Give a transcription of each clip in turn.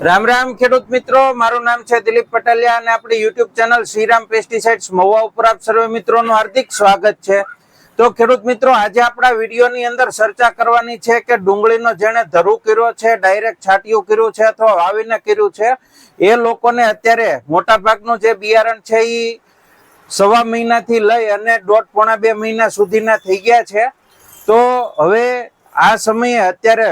રામ રામ ખેડૂત મિત્રો, મારું નામ છે દિલીપ પટેલિયા અને આપણી YouTube channel Shriram pesticides Mahuva ઉપર આપ સર્વે મિત્રોનું હાર્દિક સ્વાગત છે. તો ખેડૂત મિત્રો, આજે આપણા વિડીયોની અંદર ચર્ચા કરવાની છે કે ડુંગળીનો જેણે ધરું કર્યો છે, ડાયરેક્ટ છાંટિયું કર્યું છે અથવા વાવીને કર્યું છે, એ લોકોને અત્યારે મોટાભાગનું જે બિયારણ છે એ સવા મહિનાથી લઈ અને દોઢ પોણા બે મહિના સુધીના થઈ ગયા છે. તો હવે આ સમયે અત્યારે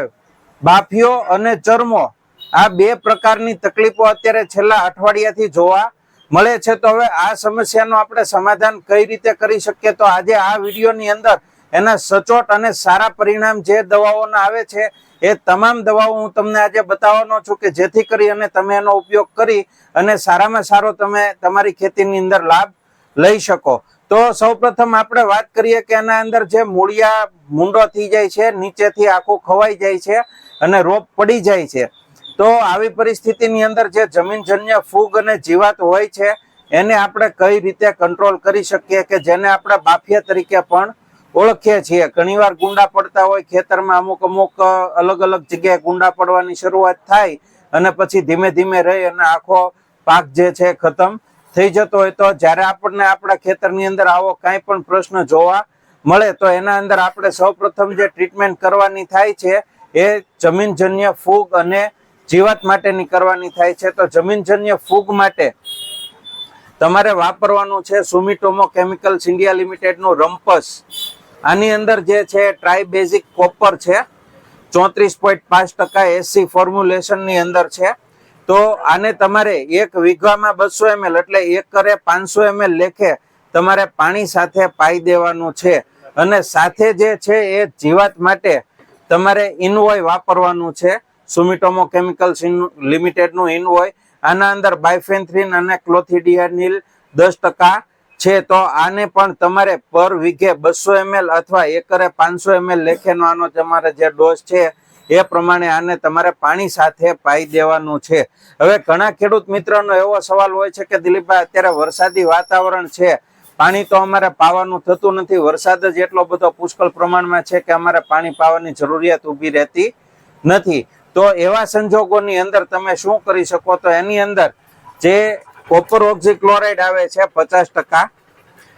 બાફીઓ અને ચરમો આ બે પ્રકારની તકલીફો અત્યારે છેલ્લા અઠવાડિયાથી જોવા મળે છે. તો હવે આ સમસ્યાનું આપણે સમાધાન કઈ રીતે કરી શકીએ? તો આજે આ વિડીયોની અંદર એના સચોટ અને સારા પરિણામ જે દવાઓના આવે છે, એ તમામ દવાઓ હું તમને આજે બતાવવાનો છું કે જેથી કરી અને તમે એનો ઉપયોગ કરી અને સારામાં સારો તમે તમારી ખેતીની અંદર લાભ લઈ શકો. તો સૌપ્રથમ આપણે વાત કરીએ કે એના અંદર જે મૂળિયા મૂંડો થઈ જાય છે, નીચેથી આખું ખવાઈ જાય છે અને રોપ પડી જાય છે. તો આવી પરિસ્થિતિની અંદર જે જમીનજન્ય ફૂગ અને જીવાત હોય છે, એને આપણે કઈ રીતે કંટ્રોલ કરી શકીએ કે જેને આપણે બાફિયા તરીકે પણ ઓળખીએ છીએ? ઘણીવાર ગુંડા પડતા હોય, ખેતરમાં અમુક અમુક અલગ અલગ જગ્યાએ ગુંડા પડવાની શરૂઆત થાય અને પછી ધીમે ધીમે રહી અને આખો પાક જે છે ખતમ થઈ જતો હોય. તો જ્યારે આપણને આપણા ખેતરની અંદર આવો કાંઈ પણ પ્રશ્ન જોવા મળે, તો એના અંદર આપણે સૌપ્રથમ જે ટ્રીટમેન્ટ કરવાની થાય છે, એ જમીનજન્ય ફૂગ અને જીવાત માટેની કરવાની થાય છે, તો જમીનજન્ય ફૂગ માટે તમારે વાપરવાનું છે સુમિટોમો કેમિકલ્સ ઇન્ડિયા લિમિટેડનું રમ્પસ આની અંદર જે છે ટ્રાય બેઝિક કોપર છે, ચોત્રીસ પોઈન્ટ પાંચ ટકા એસી ફોર્મ્યુલેશનની અંદર છે. તો આને તમારે એક વીઘામાં બસો એમએલ એટલે એકરે પાંચસો એમએલ લેખે તમારે પાણી સાથે પાઈ દેવાનું છે. અને સાથે જે છે, એ જીવાત માટે તમારે ઇનવોય વાપરવાનું છે. સુમિટોમો કેમિકલ્સ લિમિટેડનું ઇનવોય આના અંદર બાયફેન્થ્રીન અને ક્લોથિડિયાનિલ દસ ટકા છે. તો આને પણ તમારે પર વીઘે બસો એમએલ અથવા એકરે પાંચસો એમએલ લેખેનો તમારે જે ડોઝ છે, એ પ્રમાણે આને તમારે પાણી સાથે પાઈ દેવાનું છે. હવે ઘણા ખેડૂત મિત્રોનો એવો સવાલ હોય છે કે, દિલીપભાઈ, અત્યારે વરસાદી વાતાવરણ છે. પાણી તો અમારે પાવાનું થતું નથી. વરસાદ જ એટલો બધો પુષ્કળ પ્રમાણમાં છે કે અમારે પાણી પાવાની જરૂરિયાત ઊભી રહેતી નથી. તો એવા સંજોગોની અંદર તમે શું કરી શકો? તો એની અંદર જે કોપર ઓક્ઝીક્લોરાઇડ આવે છે પચાસ ટકા,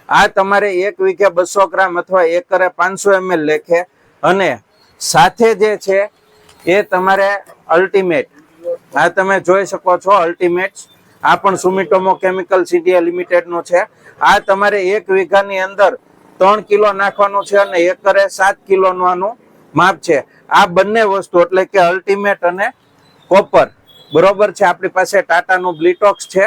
આ તમારે એક વીઘે બસો ગ્રામ અથવા એકરે પાંચસો એમએલ લેખે અને સાથે જે છે એ તમારે અલ્ટિમેટ, આ તમે જોઈ શકો છો અલ્ટિમેટ, આ પણ સુમિટોમો કેમિકલ ઇન્ડિયા લિમિટેડનું છે, આ તમારે એક વીઘાની અંદર ત્રણ કિલો નાખવાનું છે અને એકરે સાત કિલો આનું માપ છે. આ બંને વસ્તુ એટલે કે અલ્ટિમેટ અને કોપર બરોબર છે? આપણી પાસે ટાટાનું બ્લિટોક્સ છે.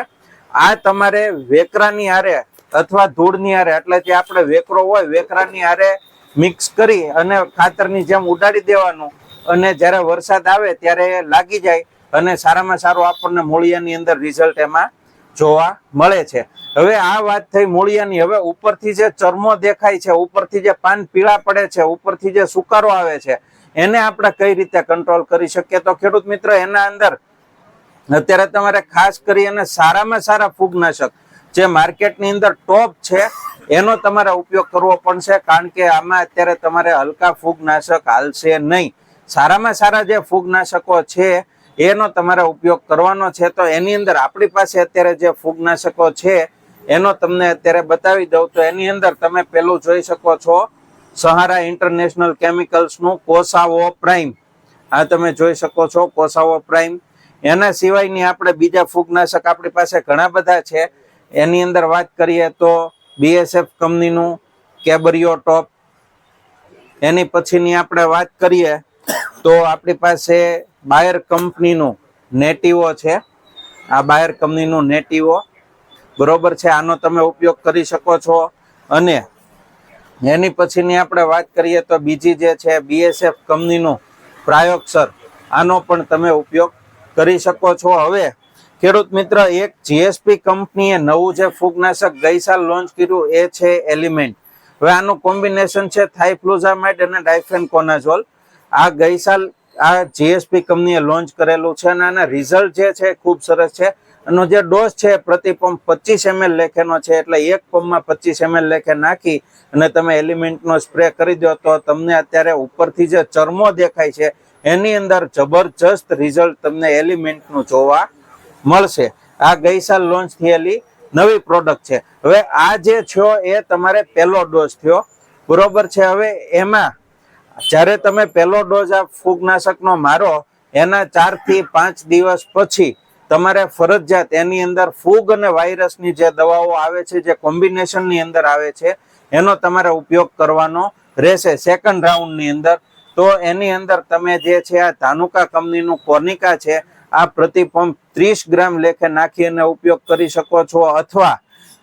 આ તમારે વેકરાની હારે અથવા ધૂળની હારે, એટલે જે આપણે વેકરો હોય, વેકરાની હારે મિક્સ કરી અને ખાતરની જેમ ઉડાડી દેવાનું. અને જ્યારે વરસાદ આવે ત્યારે લાગી જાય અને સારામાં સારું આપણને મૂળિયાની અંદર રિઝલ્ટ એમાં જોવા મળે છે. હવે આ વાત થઈ મૂળિયાની. હવે ઉપરથી જે ચરમો દેખાય છે, ઉપરથી જે પાન પીળા પડે છે, ઉપરથી જે સુકારો આવે છે, એને આપણે કઈ રીતે કંટ્રોલ કરી શકીએ? તો ખેડૂત મિત્ર, એના અંદર અત્યારે તમારે ખાસ કરી અને સારામાં સારા ફૂગનાશક જે માર્કેટની અંદર ટોપ છે, એનો તમારે ઉપયોગ કરવો પડશે, કારણ કે આમાં અત્યારે તમારે હલકા ફૂગનાશક હાલશે નહીં. સારામાં સારા જે ફૂગનાશકો છે એનો તમારે ઉપયોગ કરવાનો છે. તો એની અંદર આપણી પાસે અત્યારે જે ફૂગનાશકો છે, એનો તમને અત્યારે બતાવી દઉં. તો એની અંદર તમે પેલું જોઈ શકો છો. સહારા ઇન્ટરનેશનલ કેમિકલ્સનું કોસાવો પ્રાઇમ. આ તમે જોઈ શકો છો, કોસાવો પ્રાઇમ. એના સિવાયની આપણે બીજા ફૂગનાશક આપણી પાસે ઘણા બધા છે. એની અંદર વાત કરીએ તો બીએસએફ કંપનીનું કેબરિયો ટોપ એની પછીની આપણે વાત કરીએ તો આપણી પાસે બાયર કંપનીનું નેટિવો છે. આ બાયર કંપનીનું નેટિવો બરોબર છે. આનો તમે ઉપયોગ કરી શકો છો. અને એની પછીની આપણે વાત કરીએ તો બીજી જે છે બીએસએફ કંપનીનું પ્રાયોક્ષર આનો પણ તમે ઉપયોગ કરી શકો છો. હવે ખેડૂત મિત્ર, એક જીએસપી કંપનીએ નવું જે ફૂગનાશક ગઈ સાલ લોન્ચ કર્યું એ છે એલિમેન્ટ. હવે આનું કોમ્બિનેશન છે થાઇફ્લુઝામાઇડ અને ડાયફેનકોનાઝોલ. આ ગઈ સાલ આ જીએસપી કંપનીએ લોન્ચ કરેલું છે અને આના રિઝલ્ટ જે છે ખૂબ સરસ છે. એનો જે ડોઝ છે પ્રતિ પંપ પચીસ એમએલ લેખેનો છે એટલે એક પંપમાં પચીસ એમએલ લેખે નાખી અને તમે એલિમેન્ટનો સ્પ્રે કરી દો તો તમને અત્યારે ઉપરથી જે ચરમો દેખાય છે એની અંદર જબરજસ્ત રિઝલ્ટ તમને એલિમેન્ટનું જોવા મળશે. આ ગઈ સાલ લોન્ચ થયેલી નવી પ્રોડક્ટ છે. હવે આ જે થયો એ તમારે પહેલો ડોઝ થયો. બરોબર છે? હવે એમાં જ્યારે તમે પહેલો ડોઝ આ ફૂગનાશકનો મારો, એના ચારથી પાંચ દિવસ પછી તમારે ફરજિયાત એની અંદર ફૂગ અને વાયરસની જે દવાઓ આવે છે, જે કોમ્બિનેશનની અંદર આવે છે, એનો તમારે ઉપયોગ કરવાનો રહેશે સેકન્ડ રાઉન્ડની અંદર. તો એની અંદર તમે જે છે આ ધાનુકા કંપનીનું કોર્નિકા છે, આ પ્રતિ પંપ ત્રીસ ગ્રામ લેખે નાખી અને ઉપયોગ કરી શકો છો. અથવા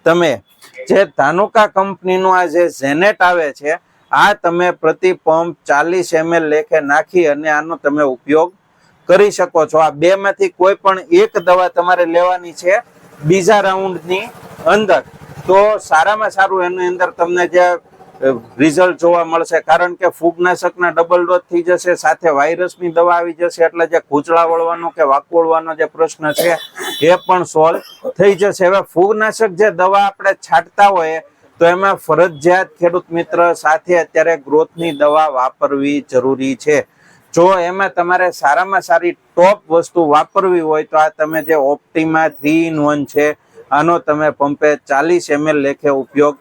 તમે જે ધાનુકા કંપનીનું આ જે ઝેનેટ આવે છે આ તમે પ્રતિ પંપ ચાલીસ એમએલ લેખે નાખી અને આનો તમે ઉપયોગ કરી શકો છો. આ બે માંથી કોઈ પણ એક દવા તમારે લેવાની છે બીજા રાઉન્ડની અંદર. તો સારામાં સારું એની અંદર તમને જે રિઝલ્ટ જોવા મળશે. કારણ કે ફૂગનાશકના ડબલ ડોઝ થઈ જશે, સાથે વાયરસની દવા આવી જશે, એટલે જે ખૂંચળા વળવાનો કે વાકોળવાનો જે પ્રશ્ન છે, એ પણ સોલ્વ થઈ જશે. હવે ફૂગનાશક જે દવા આપણે છાંટતા હોઈએ તો એમાં ફરજિયાત ખેડૂત મિત્ર સાથે અત્યારે ગ્રોથની દવા વાપરવી જરૂરી છે. જો એમાં તમારે સારામાં સારી ટોપ વસ્તુ વાપરવી હોય તો આ તમે જે ઓપ્ટિમા થ્રી ઇન વન છે, આનો તમે પંપે ચાલીસ એમએલ લેખે ઉપયોગ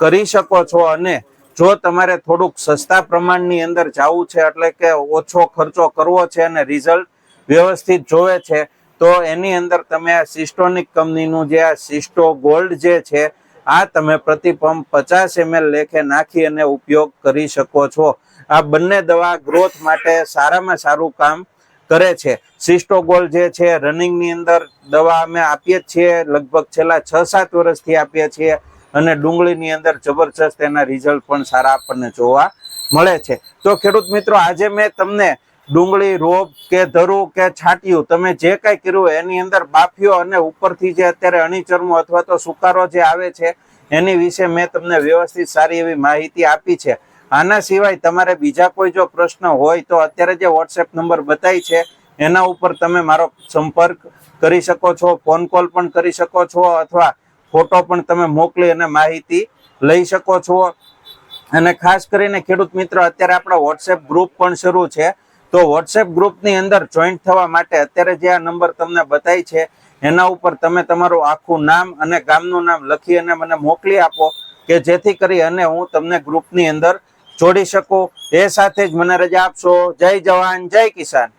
કરી શકો છો અને જો તમારે થોડુંક સસ્તા પ્રમાણની અંદર જવું છે એટલે કે ઓછો ખર્ચો કરવો છે અને રિઝલ્ટ વ્યવસ્થિત જોવે છે, તો એની અંદર તમે આ સિસ્ટોનિક કંપનીનું જે આ સિસ્ટો ગોલ્ડ જે છે આ તમે પ્રતિ પંપ પચાસ એમએલ લેખે નાખી અને ઉપયોગ કરી શકો છો. આ બંને દવા ગ્રોથ માટે સારામાં સારું કામ કરે છે. સિસ્ટોગોલ જે છે, રનિંગની અંદર દવા અમે આપીએ છીએ, લગભગ છેલ્લા છ સાત વર્ષથી આપીએ છીએ અને ડુંગળીની અંદર જબરજસ્ત એના રિઝલ્ટ પણ સારા આપણને જોવા મળે છે. તો ખેડૂત મિત્રો, આજે મેં તમને ડુંગળી, રોપ કે ધરું કે છાટિયું, તમે જે કાંઈ કર્યું એની અંદર બાફ્યો અને ઉપરથી જે અત્યારે અણીચરમો અથવા તો સુકારો જે આવે છે, એની વિશે મેં તમને વ્યવસ્થિત સારી એવી માહિતી આપી છે. આના સિવાય તમારે બીજા કોઈ જો પ્રશ્ન હોય તો અત્યારે જે વોટ્સએપ નંબર બતાવી છે, એના ઉપર તમે મારો સંપર્ક કરી શકો છો, ફોન કોલ પણ કરી શકો છો, અથવા ફોટો પણ તમે મોકલી અને માહિતી લઈ શકો છો. અને ખાસ કરીને ખેડૂત મિત્ર, અત્યારે આપણા વોટ્સએપ ગ્રુપ પણ શરૂ છે. તો વોટ્સએપ ગ્રુપની અંદર જોઈન્ટ થવા માટે અત્યારે જે આ નંબર તમને બતાવી છે, એના ઉપર તમે તમારું આખું નામ અને ગામનું નામ લખી અને મને મોકલી આપો, કે જેથી કરી અને હું તમને ગ્રુપની અંદર જોડી શકું. એ સાથે જ મને રજા આપશો. જય જવાન, જય કિસાન.